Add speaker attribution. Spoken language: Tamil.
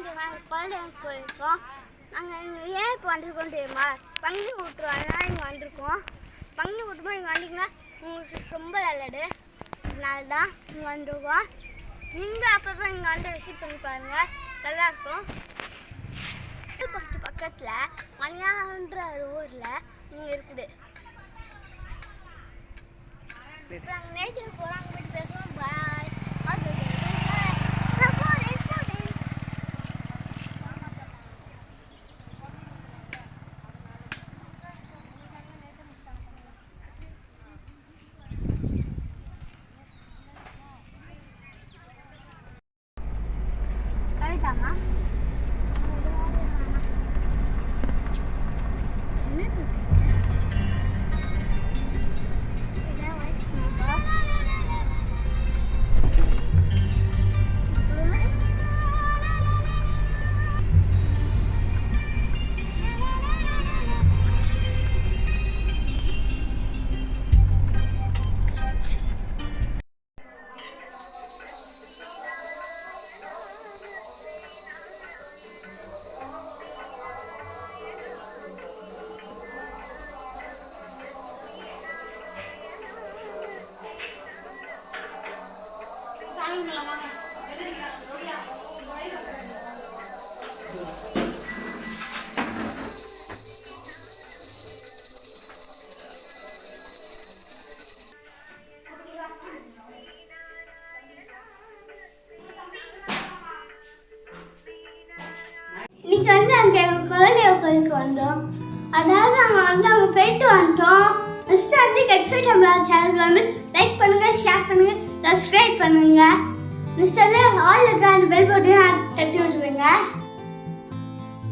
Speaker 1: தெரியுமா எங்கள் குழந்தைங்க போயிருக்கோம் நாங்கள் இங்கே ஏன் இப்போ வந்திருக்கோம் தெரியுமா? பங்குனி விட்டுருவாங்க இங்கே வந்திருக்கோம். பங்கு விட்டுமா இங்கே வந்தீங்கன்னா உங்களுக்கு ரொம்ப நல்லது. அதனால தான் இங்கே வந்துருக்கோம். நீங்கள் அப்பப்போ இங்கே வந்து விசிட் பண்ணி பாருங்கள் நல்லாயிருக்கும். பக்கத்து பக்கத்தில் மணியான்ற ஒரு ஊரில் இங்கே இருக்குது. நாங்கள் நேட்டிவ் போகிறாங்க 怎么 இன்னைக்கு வந்து அங்கே எங்கள் குழந்தைய கோயிலுக்கு வந்தோம் அதாவது நாங்கள் வந்து அங்கே போயிட்டு வந்துட்டோம் மாதிரி வந்து கெட்ஃபைட் நம்மளோட சேனல் வந்து லைக் பண்ணுங்க ஷேர் பண்ணுங்க சப்ஸ்கிரைப் பண்ணுங்க. நெக்ஸ்ட் வந்து ஆல் இருக்க